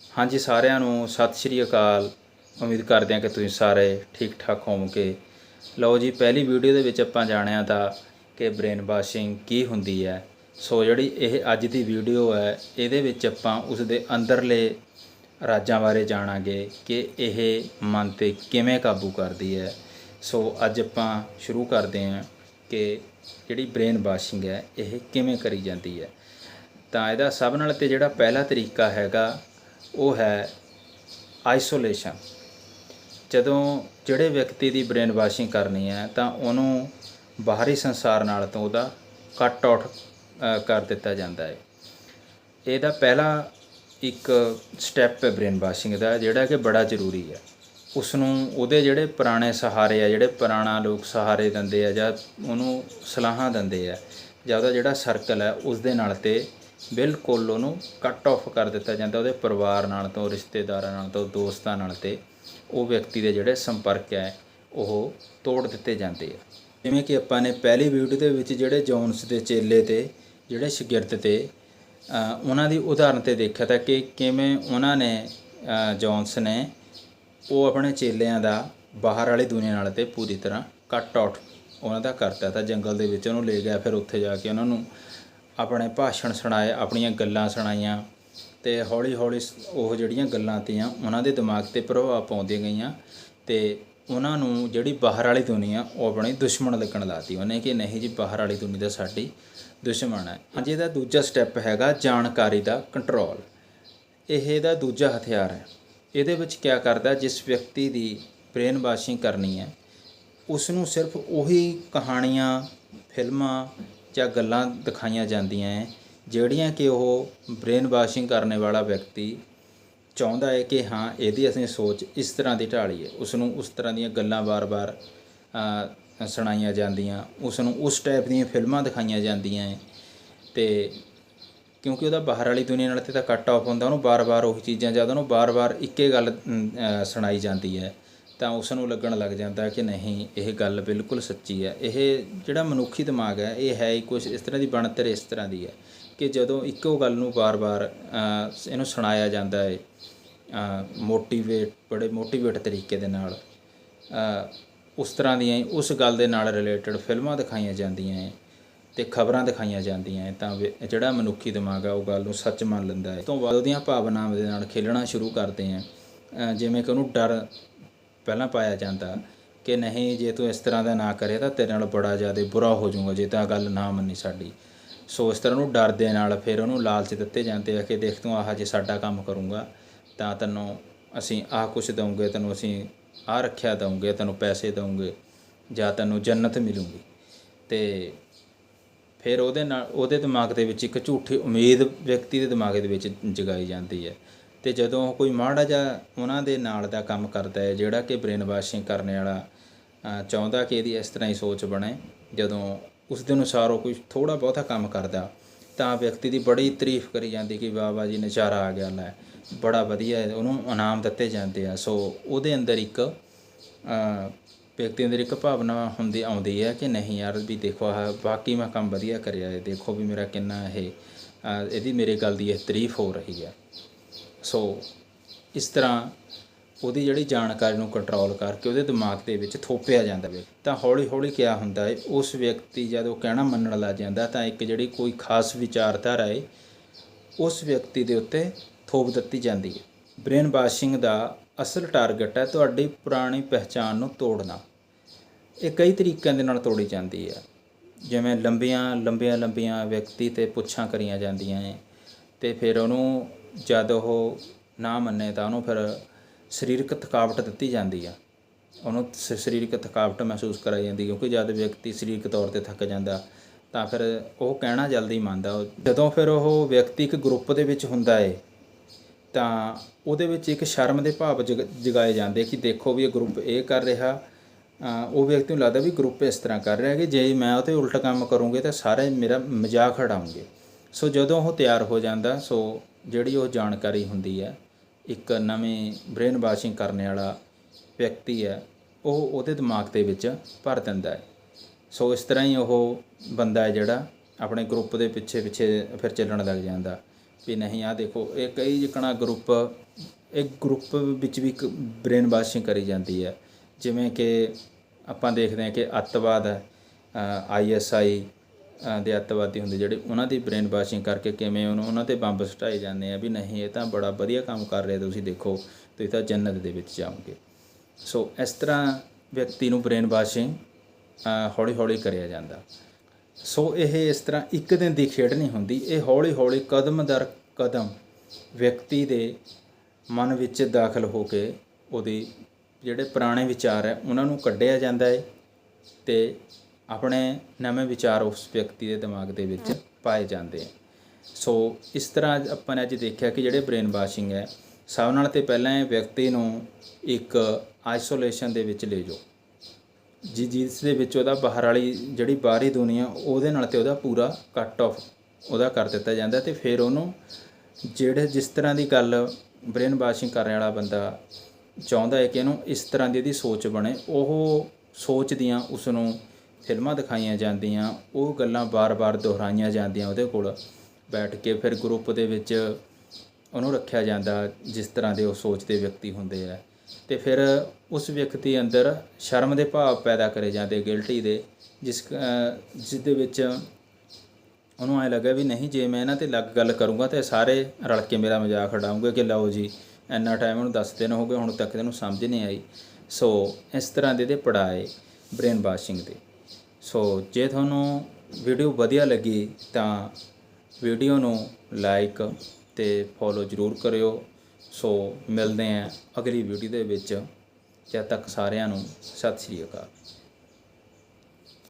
ਹਾਂਜੀ, ਸਾਰਿਆਂ ਨੂੰ ਸਤਿ ਸ਼੍ਰੀ ਅਕਾਲ। ਉਮੀਦ ਕਰਦੇ ਹਾਂ ਕਿ ਤੁਸੀਂ ਸਾਰੇ ਠੀਕ ਠਾਕ ਹੋਵੋਗੇ। ਲਓ ਜੀ, ਪਹਿਲੀ ਵੀਡੀਓ ਦੇ ਵਿੱਚ ਆਪਾਂ ਜਾਣਿਆ ਤਾਂ ਕਿ ਬ੍ਰੇਨ ਵਾਸ਼ਿੰਗ ਕੀ ਹੁੰਦੀ ਹੈ। ਸੋ ਜਿਹੜੀ ਇਹ ਅੱਜ ਦੀ ਵੀਡੀਓ ਹੈ, ਇਹਦੇ ਵਿੱਚ ਆਪਾਂ ਉਸ ਦੇ ਅੰਦਰਲੇ ਰਾਜਾਂ ਬਾਰੇ ਜਾਣਾਂਗੇ ਕਿ ਇਹ ਮਨ ਤੇ ਕਿਵੇਂ ਕਾਬੂ ਕਰਦੀ ਹੈ। ਸੋ ਅੱਜ ਆਪਾਂ ਸ਼ੁਰੂ ਕਰਦੇ ਹਾਂ ਕਿ ਜਿਹੜੀ ਬ੍ਰੇਨ ਵਾਸ਼ਿੰਗ ਹੈ, ਇਹ ਕਿਵੇਂ ਕਰੀ ਜਾਂਦੀ ਹੈ। ਤਾਂ ਇਹਦਾ ਸਭ ਨਾਲ ਤੇ ਜਿਹੜਾ ਪਹਿਲਾ ਤਰੀਕਾ ਹੈਗਾ ਉਹ ਹੈ ਆਈਸੋਲੇਸ਼ਨ ਜਦੋਂ ਜਿਹੜੇ ਵਿਅਕਤੀ ਦੀ ਬ੍ਰੇਨ ਵਾਸ਼ਿੰਗ ਕਰਨੀ ਹੈ, ਤਾਂ ਉਹਨੂੰ ਬਾਹਰੀ ਸੰਸਾਰ ਨਾਲ ਤੋਂ ਉਹਦਾ ਕੱਟ ਆਊਟ ਕਰ ਦਿੱਤਾ ਜਾਂਦਾ ਹੈ। ਇਹਦਾ ਪਹਿਲਾ ਇੱਕ ਸਟੈਪ ਹੈ ਬ੍ਰੇਨ ਵਾਸ਼ਿੰਗ ਦਾ, ਜਿਹੜਾ ਕਿ ਬੜਾ ਜ਼ਰੂਰੀ ਹੈ। ਉਸ ਨੂੰ ਉਹਦੇ ਜਿਹੜੇ ਪੁਰਾਣੇ ਸਹਾਰੇ ਆ, ਜਿਹੜੇ ਪੁਰਾਣਾ ਲੋਕ ਸਹਾਰੇ ਦਿੰਦੇ ਆ ਜਾਂ ਉਹਨੂੰ ਸਲਾਹਾਂ ਦਿੰਦੇ ਆ, ਜਾਂ ਉਹਦਾ ਜਿਹੜਾ ਸਰਕਲ ਹੈ ਉਸ ਦੇ ਨਾਲ ਤੇ ਬਿਲਕੁਲ ਉਹਨੂੰ ਕੱਟ ਆਫ ਕਰ ਦਿੱਤਾ ਜਾਂਦਾ ਉਹਦੇ ਪਰਿਵਾਰ ਨਾਲ ਤੋਂ ਰਿਸ਼ਤੇਦਾਰਾਂ ਨਾਲ ਤੋਂ ਦੋਸਤਾਂ ਨਾਲ ਤੇ ਉਹ ਵਿਅਕਤੀ ਦੇ ਜਿਹੜੇ ਸੰਪਰਕ ਹੈ ਉਹ ਤੋੜ ਦਿੱਤੇ ਜਾਂਦੇ ਆ। ਜਿਵੇਂ ਕਿ ਆਪਾਂ ਨੇ ਪਹਿਲੀ ਵੀਡੀਓ ਦੇ ਵਿੱਚ ਜਿਹੜੇ ਜੌਨਸ ਦੇ ਚੇਲੇ ਤੇ ਜਿਹੜੇ ਸ਼ਾਗਿਰਦ ਤੇ ਉਹਨਾਂ ਦੀ ਉਦਾਹਰਨ ਤੇ ਦੇਖਿਆ ਤਾਂ ਕਿ ਕਿਵੇਂ ਉਹਨਾਂ ਨੇ ਅ, ਜੌਨਸ ਨੇ ਉਹ ਆਪਣੇ ਚੇਲਿਆਂ ਦਾ ਬਾਹਰ ਵਾਲੀ ਦੁਨੀਆ ਨਾਲ ਤੇ ਪੂਰੀ ਤਰ੍ਹਾਂ ਕੱਟ ਆਊਟ ਉਹਨਾਂ ਦਾ ਕਰਤਾ ਤਾਂ ਜੰਗਲ ਦੇ ਵਿੱਚ ਉਹਨੂੰ ਲੈ ਗਿਆ ਫਿਰ ਉੱਥੇ ਜਾ ਕੇ ਉਹਨਾਂ ਨੂੰ ਆਪਣੇ ਭਾਸ਼ਣ ਸੁਣਾਏ, ਆਪਣੀਆਂ ਗੱਲਾਂ ਸੁਣਾਈਆਂ ਤੇ ਹੌਲੀ ਹੌਲੀ ਉਹ ਜਿਹੜੀਆਂ ਗੱਲਾਂ ਤੀਆਂ, ਉਹਨਾਂ ਦੇ ਦਿਮਾਗ ਤੇ ਪ੍ਰਭਾਵ ਪਾਉਂਦੀਆਂ ਗਈਆਂ ਤੇ ਉਹਨਾਂ ਨੂੰ ਜਿਹੜੀ ਬਾਹਰ ਵਾਲੀ ਦੁਨੀਆ ਉਹ ਆਪਣੇ ਦੁਸ਼ਮਣ ਲੱਗਣ ਲਾਤੀ ਉਹਨੇ ਕਿ ਨਹੀਂ ਜੀ, ਬਾਹਰ ਵਾਲੀ ਦੁਨੀਆ ਦਾ ਸਾਡੀ ਦੁਸ਼ਮਣ ਹੈ ਹਾਂਜੀ ਇਹਦਾ ਦੂਜਾ ਸਟੈਪ ਹੈਗਾ ਜਾਣਕਾਰੀ ਦਾ ਕੰਟਰੋਲ ਇਹ ਇਹਦਾ ਦੂਜਾ ਹਥਿਆਰ ਹੈ। ਇਹਦੇ ਵਿੱਚ ਕੀ ਕਰਦਾ, ਜਿਸ ਵਿਅਕਤੀ ਦੀ ਬ੍ਰੇਨ ਵਾਸ਼ਿੰਗ ਕਰਨੀ ਹੈ ਉਸ ਨੂੰ ਸਿਰਫ ਉਹੀ ਕਹਾਣੀਆਂ, ਫਿਲਮਾਂ ਜਾਂ ਗੱਲਾਂ ਦਿਖਾਈਆਂ ਜਾਂਦੀਆਂ ਹੈ ਜਿਹੜੀਆਂ ਕਿ ਉਹ ਬ੍ਰੇਨ ਵਾਸ਼ਿੰਗ ਕਰਨ ਵਾਲਾ ਵਿਅਕਤੀ ਚਾਹੁੰਦਾ ਹੈ ਕਿ ਹਾਂ, ਇਹਦੀ ਅਸੀਂ ਸੋਚ ਇਸ ਤਰ੍ਹਾਂ ਦੀ ਢਾਲੀ ਹੈ ਉਸ ਨੂੰ ਉਸ ਤਰ੍ਹਾਂ ਦੀਆਂ ਗੱਲਾਂ ਵਾਰ-ਵਾਰ ਸੁਣਾਈਆਂ ਜਾਂਦੀਆਂ ਉਸ ਨੂੰ ਉਸ ਟਾਈਪ ਦੀਆਂ ਫਿਲਮਾਂ ਦਿਖਾਈਆਂ ਜਾਂਦੀਆਂ ਹੈ ਤੇ ਕਿਉਂਕਿ ਉਹਦਾ ਬਾਹਰ ਵਾਲੀ ਦੁਨੀਆ ਨਾਲ ਤੇ ਤਾਂ ਕੱਟ ਆਫ ਹੁੰਦਾ, ਉਹਨੂੰ ਬਾਰ-ਬਾਰ ਉਹੀ ਚੀਜ਼ਾਂ, ਜਦ ਉਹਨੂੰ ਬਾਰ-ਬਾਰ ਇੱਕੇ ਗੱਲ ਸੁਣਾਈ ਜਾਂਦੀ ਹੈ ਤਾਂ ਉਸ ਨੂੰ ਲੱਗਣ ਲੱਗ ਜਾਂਦਾ ਕਿ ਨਹੀਂ, ਇਹ ਗੱਲ ਬਿਲਕੁਲ ਸੱਚੀ ਹੈ। ਇਹ ਜਿਹੜਾ ਮਨੁੱਖੀ ਦਿਮਾਗ ਹੈ, ਇਹ ਹੈ ਹੀ ਕੁਝ ਇਸ ਤਰ੍ਹਾਂ ਦੀ ਬਣਤਰ ਇਸ ਤਰ੍ਹਾਂ ਦੀ ਹੈ ਕਿ ਜਦੋਂ ਇੱਕੋ ਗੱਲ ਨੂੰ ਬਾਰ-ਬਾਰ ਇਹਨੂੰ ਸੁਣਾਇਆ ਜਾਂਦਾ ਹੈ ਮੋਟੀਵੇਟ ਬੜੇ ਮੋਟੀਵੇਟ ਤਰੀਕੇ ਦੇ ਨਾਲ ਉਸ ਤਰ੍ਹਾਂ ਦੀਆਂ ਉਸ ਗੱਲ ਦੇ ਨਾਲ ਰਿਲੇਟਡ ਫਿਲਮਾਂ ਦਿਖਾਈਆਂ ਜਾਂਦੀਆਂ ਹੈ ਤੇ ਖਬਰਾਂ ਦਿਖਾਈਆਂ ਜਾਂਦੀਆਂ ਹੈ, ਤਾਂ ਜਿਹੜਾ ਮਨੁੱਖੀ ਦਿਮਾਗ ਆ ਉਹ ਗੱਲ ਨੂੰ ਸੱਚ ਮੰਨ ਲੈਂਦਾ ਹੈ। ਤੋਂ ਬਾਅਦ ਉਹਦੀਆਂ ਭਾਵਨਾਵਾਂ ਦੇ ਨਾਲ ਖੇਲਣਾ ਸ਼ੁਰੂ ਕਰਦੇ ਆ ਜਿਵੇਂ ਕਿ ਉਹਨੂੰ ਡਰ ਪਹਿਲਾਂ ਪਾਇਆ ਜਾਂਦਾ ਕਿ ਨਹੀਂ, ਜੇ ਤੂੰ ਇਸ ਤਰ੍ਹਾਂ ਦਾ ਨਾ ਕਰੇ ਤਾਂ ਤੇਰੇ ਨਾਲ ਬੜਾ ਜ਼ਿਆਦਾ ਬੁਰਾ ਹੋ ਜਾਊਗਾ ਜੇ ਤਾਂ ਗੱਲ ਨਾ ਮੰਨੀ ਸਾਡੀ। ਸੋ ਇਸ ਤਰ੍ਹਾਂ ਉਹਨੂੰ ਡਰ ਦੇ ਨਾਲ ਫਿਰ ਉਹਨੂੰ ਲਾਲਚ ਦਿੱਤੇ ਜਾਂਦੇ ਆ ਕਿ ਦੇਖ ਤੂੰ ਆਹ ਜੇ ਸਾਡਾ ਕੰਮ ਕਰੂੰਗਾ ਤਾਂ ਤੈਨੂੰ ਅਸੀਂ ਆਹ ਕੁਛ ਦਵਾਂਗੇ ਤੈਨੂੰ ਅਸੀਂ ਆਹ ਰੱਖਿਆ ਦਵਾਂਗੇ ਤੈਨੂੰ ਪੈਸੇ ਦਵਾਂਗੇ ਜਾਂ ਤੈਨੂੰ ਜੰਨਤ ਮਿਲੂਗੀ। ਤੇ ਫਿਰ ਉਹਦੇ ਨਾਲ, ਉਹਦੇ ਦਿਮਾਗ ਦੇ ਵਿੱਚ ਇੱਕ ਝੂਠੀ ਉਮੀਦ ਵਿਅਕਤੀ ਦੇ ਦਿਮਾਗ ਦੇ ਵਿੱਚ ਜਗਾਈ ਜਾਂਦੀ ਹੈ। ਤੇ ਜਦੋਂ ਕੋਈ ਮਾੜਾ ਜਿਹਾ ਉਹਨਾਂ ਦੇ ਨਾਲ ਦਾ ਕੰਮ ਕਰਦਾ ਹੈ, ਜਿਹੜਾ ਕਿ ਬ੍ਰੇਨ ਵਾਸ਼ਿੰਗ ਕਰਨ ਵਾਲਾ ਚਾਹੁੰਦਾ ਕਿ ਇਹਦੀ ਇਸ ਤਰ੍ਹਾਂ ਹੀ ਸੋਚ ਬਣੇ, ਜਦੋਂ ਉਸ ਦੇ ਅਨੁਸਾਰ ਉਹ ਕੋਈ ਥੋੜਾ ਬਹੁਤਾ ਕੰਮ ਕਰਦਾ, ਤਾਂ ਵਿਅਕਤੀ ਦੀ ਬੜੀ ਤਾਰੀਫ ਕਰੀ ਜਾਂਦੀ ਕਿ ਬਾਬਾ ਜੀ, ਨਜ਼ਾਰਾ ਆ ਗਿਆ ਲੈ। ਬੜਾ ਵਧੀਆ ਹੈ ਉਹਨੂੰ ਇਨਾਮ ਦਿੱਤੇ ਜਾਂਦੇ ਆ। ਸੋ ਉਹਦੇ ਅੰਦਰ ਇੱਕ ਵਿਅਕਤੀ ਅੰਦਰ ਇੱਕ ਭਾਵਨਾ ਹੁੰਦੀ, ਆਉਂਦੀ ਹੈ ਕਿ ਨਹੀਂ ਯਾਰ ਵੀ ਦੇਖੋ, ਆਹ ਬਾਕੀ ਮੈਂ ਕੰਮ ਵਧੀਆ ਕਰਿਆ ਹੈ, ਦੇਖੋ ਵੀ ਮੇਰਾ ਕਿੰਨਾ ਇਹ ਇਹਦੀ ਮੇਰੇ ਗੱਲ ਦੀ ਇਹ ਤਾਰੀਫ ਹੋ ਰਹੀ ਹੈ। ਸੋ ਇਸ ਤਰ੍ਹਾਂ ਉਹਦੀ ਜਿਹੜੀ ਜਾਣਕਾਰੀ ਨੂੰ ਕੰਟਰੋਲ ਕਰਕੇ ਉਹਦੇ ਦਿਮਾਗ ਦੇ ਵਿੱਚ ਥੋਪਿਆ ਜਾਂਦਾ ਵੇ। ਤਾਂ ਹੌਲੀ ਹੌਲੀ ਕਿਆ ਹੁੰਦਾ ਹੈ ਉਸ ਵਿਅਕਤੀ ਜਦ ਉਹ ਕਹਿਣਾ ਮੰਨਣ ਲੱਗ ਜਾਂਦਾ ਤਾਂ ਇੱਕ ਜਿਹੜੀ ਕੋਈ ਖਾਸ ਵਿਚਾਰਧਾਰਾ ਹੈ ਉਸ ਵਿਅਕਤੀ ਦੇ ਉੱਤੇ ਥੋਪ ਦਿੱਤੀ ਜਾਂਦੀ ਹੈ ਬ੍ਰੇਨ ਵਾਸ਼ਿੰਗ ਦਾ ਅਸਲ ਟਾਰਗੇਟ ਹੈ ਤੁਹਾਡੀ ਪੁਰਾਣੀ ਪਹਿਚਾਣ ਨੂੰ ਤੋੜਨਾ। ਇਹ ਕਈ ਤਰੀਕਿਆਂ ਦੇ ਨਾਲ ਤੋੜੀ ਜਾਂਦੀ ਹੈ। ਜਿਵੇਂ ਲੰਬੀਆਂ ਲੰਬੀਆਂ ਲੰਬੀਆਂ ਵਿਅਕਤੀ ਤੇ ਪੁੱਛਾਂ ਕਰੀਆਂ ਜਾਂਦੀਆਂ ਹੈ ਤੇ ਫਿਰ ਉਹਨੂੰ ਜਦ ਉਹ ਨਾ ਮੰਨੇ ਤਾਂ ਉਹਨੂੰ ਫਿਰ ਸਰੀਰਕ ਥਕਾਵਟ ਦਿੱਤੀ ਜਾਂਦੀ ਆ। ਉਹਨੂੰ ਸ- ਸਰੀਰਕ ਥਕਾਵਟ ਮਹਿਸੂਸ ਕਰਾਈ ਜਾਂਦੀ ਕਿਉਂਕਿ ਜਦ ਵਿਅਕਤੀ ਸਰੀਰਕ ਤੌਰ ਤੇ ਥੱਕ ਜਾਂਦਾ ਤਾਂ ਫਿਰ ਉਹ ਕਹਿਣਾ ਜਲਦੀ ਮੰਨਦਾ। ਉਹ- ਜਦੋਂ ਫਿਰ ਉਹ ਵਿਅਕਤੀ ਇੱਕ ਗਰੁੱਪ ਦੇ ਵਿੱਚ ਹੁੰਦਾ ਏ, ਤਾਂ ਉਹਦੇ ਵਿੱਚ ਇੱਕ ਸ਼ਰਮ ਦੇ ਭਾਵ ਜਗ- ਜਗਾਏ ਜਾਂਦੇ ਕਿ ਦੇਖੋ ਵੀ ਇਹ ਗਰੁੱਪ ਇਹ ਕਰ ਰਿਹਾ ਉਹ ਵਿਅਕਤੀ ਨੂੰ ਲੱਗਦਾ ਵੀ ਗਰੁੱਪ ਇਸ ਤਰ੍ਹਾਂ ਕਰ ਰਿਹਾ ਕਿ ਜੇ ਮੈਂ ਉਹਤੇ ਉਲਟ ਕੰਮ ਕਰੂੰਗੇ ਤਾਂ ਸਾਰੇ ਮੇਰਾ ਮਜ਼ਾਕ ਉਡਾਉਣਗੇ ਸੋ ਜਦੋਂ ਉਹ ਤਿਆਰ ਹੋ ਜਾਂਦਾ, ਸੋ ਜਿਹੜੀ ਉਹ ਜਾਣਕਾਰੀ ਹੁੰਦੀ ਹੈ, ਇੱਕ ਨਵੇਂ ਬ੍ਰੇਨ ਵਾਸ਼ਿੰਗ ਕਰਨ ਵਾਲਾ ਵਿਅਕਤੀ ਹੈ, ਉਹ ਉਹਦੇ ਦਿਮਾਗ ਦੇ ਵਿੱਚ ਭਰ ਦਿੰਦਾ ਹੈ। ਸੋ ਇਸ ਤਰ੍ਹਾਂ ਹੀ ਉਹ ਬੰਦਾ ਹੈ ਜਿਹੜਾ ਆਪਣੇ ਗਰੁੱਪ ਦੇ ਪਿੱਛੇ ਪਿੱਛੇ ਫਿਰ ਚੱਲਣ ਲੱਗ ਜਾਂਦਾ। ਵੀ ਨਹੀਂ ਆ ਦੇਖੋ, ਇਹ ਕਈ ਜਿਕਣਾ ਗਰੁੱਪ ਇੱਕ ਗਰੁੱਪ ਵਿੱਚ ਵੀ ਇੱਕ ਬ੍ਰੇਨ ਵਾਸ਼ਿੰਗ ਕਰੀ ਜਾਂਦੀ ਹੈ। ਜਿਵੇਂ ਕਿ ਆਪਾਂ ਦੇਖਦੇ ਹਾਂ ਕਿ ਅੱਤਵਾਦ ਹੈ ਆਈਐਸਆਈ ਦੇ ਅੱਤਵਾਦੀ ਹੁੰਦੇ, ਜਿਹੜੇ ਉਹਨਾਂ ਦੀ ਬ੍ਰੇਨ ਵਾਸ਼ਿੰਗ ਕਰਕੇ ਕਿਵੇਂ ਉਹਨੂੰ ਉਹਨਾਂ ਤੇ ਬੰਬ ਸਟਾਏ ਜਾਂਦੇ ਆ ਵੀ ਨਹੀਂ, ਇਹ ਤਾਂ ਬੜਾ ਵਧੀਆ ਕੰਮ ਕਰ ਰਿਹਾ ਤੁਸੀਂ ਦੇਖੋ, ਤੁਸੀਂ ਤਾਂ ਜੰਨਤ ਦੇ ਵਿੱਚ ਜਾਓਗੇ। ਸੋ ਇਸ ਤਰ੍ਹਾਂ ਵਿਅਕਤੀ ਨੂੰ ਬ੍ਰੇਨ ਵਾਸ਼ਿੰਗ ਹੌਲੀ ਹੌਲੀ ਕਰਿਆ ਜਾਂਦਾ। ਸੋ ਇਹ ਇਸ ਤਰ੍ਹਾਂ ਇੱਕ ਦਿਨ ਦੀ ਖੇਡ ਨਹੀਂ ਹੁੰਦੀ, ਇਹ ਹੌਲੀ ਹੌਲੀ ਕਦਮ ਦਰ ਕਦਮ ਵਿਅਕਤੀ ਦੇ ਮਨ ਵਿੱਚ ਦਾਖਲ ਹੋ ਕੇ ਉਹਦੇ ਜਿਹੜੇ ਪੁਰਾਣੇ ਵਿਚਾਰ ਹੈ, ਉਹਨਾਂ ਨੂੰ ਕੱਢਿਆ ਜਾਂਦਾ ਹੈ ਤੇ ਆਪਣੇ ਨਵੇਂ ਵਿਚਾਰ ਉਸ ਵਿਅਕਤੀ ਦੇ ਦਿਮਾਗ ਦੇ ਵਿੱਚ ਪਾਏ ਜਾਂਦੇ ਹੈ ਸੋ ਇਸ ਤਰ੍ਹਾਂ ਆਪਾਂ ਨੇ ਅੱਜ ਦੇਖਿਆ ਕਿ ਜਿਹੜੇ ਬ੍ਰੇਨ ਵਾਸ਼ਿੰਗ ਹੈ, ਸਭ ਨਾਲ ਤੇ ਪਹਿਲਾਂ ਇਹ ਵਿਅਕਤੀ ਨੂੰ ਇੱਕ ਆਈਸੋਲੇਸ਼ਨ ਦੇ ਵਿੱਚ ਲੈ ਜਾਓ। ਜੀ, ਜਿਸ ਦੇ ਵਿੱਚ ਉਹਦਾ ਬਾਹਰ ਵਾਲੀ ਜਿਹੜੀ ਬਾਹਰੀ ਦੁਨੀਆ, ਉਹਦੇ ਨਾਲ ਤੇ ਉਹਦਾ ਪੂਰਾ ਕੱਟ ਆਫ ਉਹਦਾ ਕਰ ਦਿੱਤਾ ਜਾਂਦਾ ਤੇ ਫਿਰ ਉਹਨੂੰ ਜਿਹੜੇ ਜਿਸ ਤਰ੍ਹਾਂ ਦੀ ਗੱਲ ਬ੍ਰੇਨ ਵਾਸ਼ਿੰਗ ਕਰਨ ਵਾਲਾ ਬੰਦਾ ਚਾਹੁੰਦਾ ਹੈ ਕਿ ਇਹਨੂੰ ਇਸ ਤਰ੍ਹਾਂ ਦੀ ਇਹਦੀ ਸੋਚ ਬਣੇ, ਉਹ ਸੋਚ ਦੀਆਂ ਉਸ ਨੂੰ ਫਿਲਮਾਂ ਦਿਖਾਈਆਂ ਜਾਂਦੀਆਂ, ਉਹ ਗੱਲਾਂ ਬਾਰ-ਬਾਰ ਦੁਹਰਾਈਆਂ ਜਾਂਦੀਆਂ ਉਹਦੇ ਕੋਲ। ਬੈਠ ਕੇ ਫਿਰ ਗਰੁੱਪ ਦੇ ਵਿੱਚ ਉਹਨੂੰ ਰੱਖਿਆ ਜਾਂਦਾ, ਜਿਸ ਤਰ੍ਹਾਂ ਦੇ ਉਹ ਸੋਚਦੇ ਵਿਅਕਤੀ ਹੁੰਦੇ ਆ। ਤੇ ਫਿਰ ਉਸ ਵਿਅਕਤੀ ਅੰਦਰ ਸ਼ਰਮ ਦੇ ਭਾਵ ਪੈਦਾ ਕਰੇ ਜਾਂਦੇ ਗਿਲਟੀ ਦੇ, ਜਿਸ ਜਿਸ ਦੇ ਵਿੱਚ ਉਹਨੂੰ ਐ ਲੱਗਾ ਵੀ ਨਹੀਂ, ਜੇ ਮੈਂ ਇਹਨਾਂ ਤੇ ਲੱਗ ਗੱਲ ਕਰੂੰਗਾ ਤੇ ਸਾਰੇ ਰਲ ਕੇ ਮੇਰਾ ਮਜ਼ਾਕ ਉਡਾਉਂਗੇ ਕਿ ਲਓ ਜੀ, ਇੰਨਾ ਟਾਈਮ ਉਹਨੂੰ 10 ਦਿਨ ਹੋ ਗਏ, ਹੁਣ ਤੱਕ ਇਹਨੂੰ ਸਮਝ ਨਹੀਂ ਆਈ। ਸੋ ਇਸ ਤਰ੍ਹਾਂ ਦੇ ਦੇ ਪੜਾਏ ਬ੍ਰੇਨ ਵਾਸ਼ਿੰਗ ਦੇ। ਸੋ ਜੇ ਤੁਹਾਨੂੰ ਵੀਡੀਓ ਵਧੀਆ ਲੱਗੀ ਤਾਂ ਵੀਡੀਓ ਨੂੰ ਲਾਈਕ ਤੇ ਫੋਲੋ ਜ਼ਰੂਰ ਕਰਿਓ। ਸੋ ਮਿਲਦੇ ਆਂ ਅਗਲੀ ਵੀਡੀਓ ਦੇ ਵਿੱਚ। ਜਦ ਤੱਕ ਸਾਰਿਆਂ ਨੂੰ ਸਤਿ ਸ਼੍ਰੀ ਅਕਾਲ।